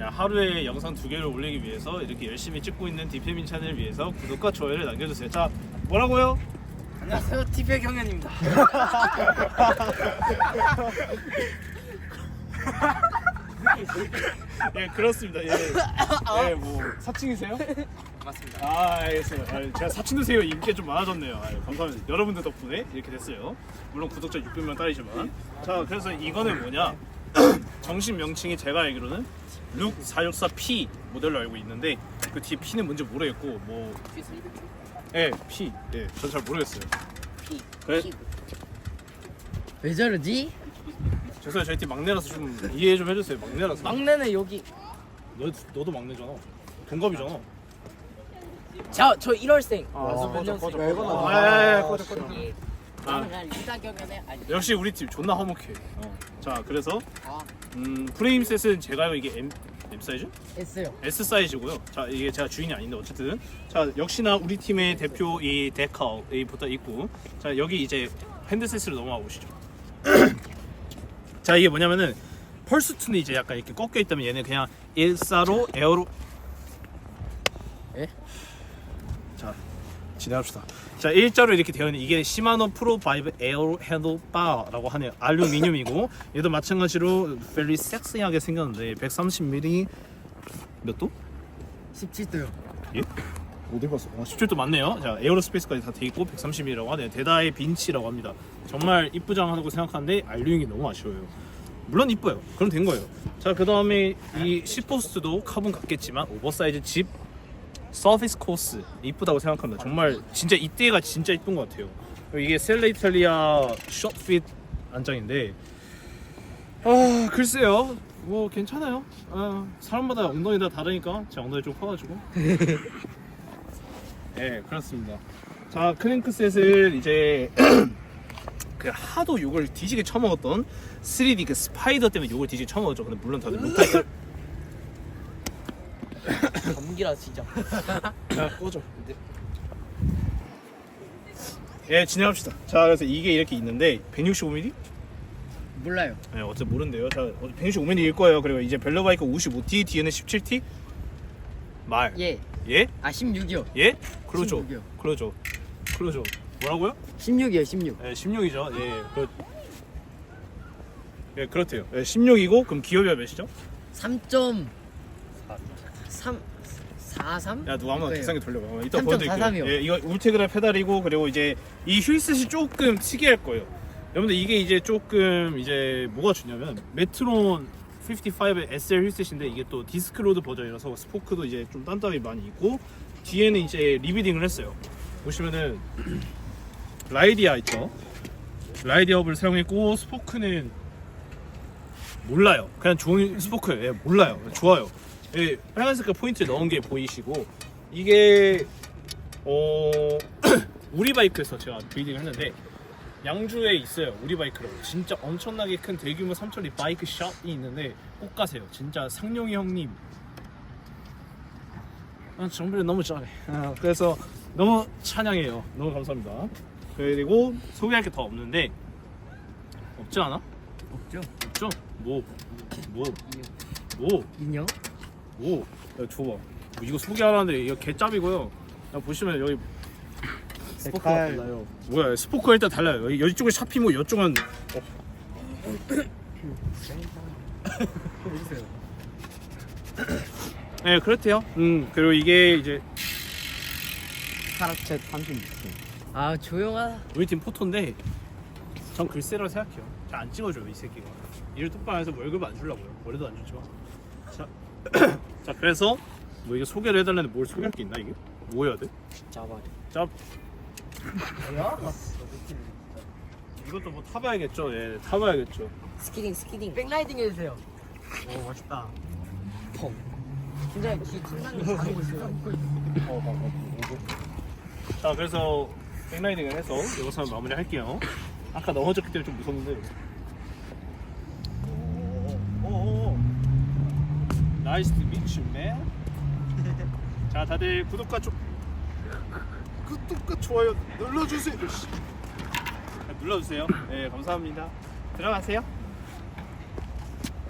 야, 하루에 영상 두 개를 올리기 위해서 이렇게 열심히 찍고 있는 디페민 채널을 위해서 구독과 좋아요를 남겨주세요. 자, 뭐라고요? 안녕하세요 티백 경연입니다. 예, 그렇습니다. 예, 예, 뭐 사칭이세요? 맞습니다. 아, 알겠어요. 아, 제가 사칭 드세요 인기가 좀 많아졌네요. 아, 감사합니다. 여러분들 덕분에 이렇게 됐어요. 물론 구독자 600명 딸이지만. 자, 그래서 이거는 뭐냐? 정식 명칭이 제가 알기로는 룩 464P 모델로 알고 있는데 그 뒤에 P는 뭔지 모르겠고 뭐 예, P. 예, 전 잘 모르겠어요. 피. 그래? 피. 왜 저러지? 죄송해요. 저희 팀 막내라서 좀 이해 좀 해주세요. 막내라서. 막내는 여기. 너, 너도 막내잖아. 동갑이잖아. 저저 1월생. 아, 몇 꺼져, 년생? 꺼져, 꺼져. 아, 예, 꺼져, 꺼져. 예. 아. 나는 그냥 리다 경연에 아니. 역시 우리 팀 존나 허무해. 어. 자, 그래서 아, 음, 프레임 셋은 제가 알고 이게 M, M 사이즈? 했어요. S 사이즈고요. 자, 이게 제가 주인이 아닌데 어쨌든 자, 역시나 우리 팀의 대표 이 데카이 붙어 있고 자, 여기 이제 핸드셋으로 넘어가 보시죠. 자, 이게 뭐냐면은 펄스트는 이제 약간 이렇게 꺾여 있다면 얘는 그냥 일사로 에어로 예? 자, 진행합시다. 자, 일자로 이렇게 되어 있는 이게 시마노 프로 바이브 에어 핸들 바라고 하네요. 알루미늄이고 얘도 마찬가지로 very 섹시하게 생겼는데 130mm 몇 도? 17도요. 예? 어디 갔어? 아, 17도 맞네요. 자, 에어로스페이스까지 다 돼 있고 130mm라고 하네요. 대다의 빈치라고 합니다. 정말 이쁘장하다고 생각하는데 알루용이 너무 아쉬워요. 물론 이뻐요. 그럼 된 거예요. 자, 그 다음에 이 시포스트도 카본 같겠지만 오버사이즈 집 서피스 코스 이쁘다고 생각합니다. 정말 진짜 이때가 진짜 이쁜 것 같아요. 이게 셀레 이탈리아 숏핏 안장인데 아 글쎄요 뭐 괜찮아요. 아, 사람마다 엉덩이 다 다르니까 제 엉덩이 좀 커가지고 네 그렇습니다. 자 크랭크셋을 이제 그 하도 욕을 뒤지게 처먹었던 3D 그 스파이더 때문에 욕을 뒤지게 처먹었죠. 근데 물론 다들 룩타 연기라 진짜. 야 꺼져. 예 진행합시다. 자 그래서 이게 이렇게 있는데 165mm? 몰라요. 네, 어째 모른대요. 자 165mm일 거예요. 그리고 이제 벨로바이크 55T 뒤에는 17T 말. 예. 예? 아 16이요. 예? 그러죠. 16이요. 그러죠. 그러죠. 뭐라고요? 16이요 16. 예, 16이죠. 예. 그... 예, 그렇대요. 예, 16이고 그럼 기업이 몇이죠? 3.3 43? 야 누가 한번 그러니까요. 객상에 돌려봐. 어, 이따 보여드릴게요. 예, 이거 우체그라 페달이고 그리고 이제 이 휠셋이 조금 특이할 거예요. 여러분들 이게 이제 조금 이제 뭐가 좋냐면 메트론 55의 SL 휠셋인데 이게 또 디스크로드 버전이라서 스포크도 이제 좀 딴따위 많이 있고 뒤에는 이제 리비딩을 했어요. 보시면은 라이디아 있죠. 라이디업을 사용했고 스포크는 몰라요. 그냥 좋은 스포크예요. 예, 몰라요. 좋아요. 예, 빨간 색깔 포인트 넣은 게 보이시고 이게 어 우리 바이크에서 제가 빌딩을 했는데 양주에 있어요. 우리 바이크라고 진짜 엄청나게 큰 대규모 3천리 바이크 샵이 있는데 꼭 가세요. 진짜 상용이 형님. 아, 정비를 너무 잘해. 아, 그래서 너무 찬양해요. 너무 감사합니다. 그리고 소개할 게 더 없는데 없지 않아? 없죠. 없죠? 뭐? 뭐? 뭐? 인형? 오, 야, 줘봐. 뭐 이거 소개하라는데 이거 개짭이고요. 야, 보시면 여기 스포크가 색깔. 달라요. 뭐야, 스포크가 일단 달라요. 여기 이쪽은 샤피고 이쪽은 어. 네, 그렇대요. 음, 그리고 이게 이제 카라체 36개. 아 조용하다. 우리 팀 포토인데 전 글쎄라고 생각해요. 잘 안 찍어줘요 이 새끼가. 일을 똑바로 해서 월급 안 주려고요. 머리도 안 주죠. 자, 자 그래서 뭐 이게 소개를 해달라는데 뭘 소개할 게 있나 이게? 뭐 해야 돼? 짜바리. 짭. 뭐야? 이것도 뭐 타봐야겠죠. 예, 타봐야겠죠. 스키딩 스키딩. 백라이딩 해주세요. 오 멋있다. 진짜 뒤 팀장님 잘하고 있어요. 어, 봐, 봐. 자 그래서 백라이딩을 해서 여기서 마무리 할게요. 아까 넘어졌기 때문에 좀 무섭는데. 오 오 오. 나이스 투 미츠 맨. 자 다들 구독과 좀 구독과 좋아요 눌러주세요. 눌러주세요. 네 감사합니다. 들어가세요.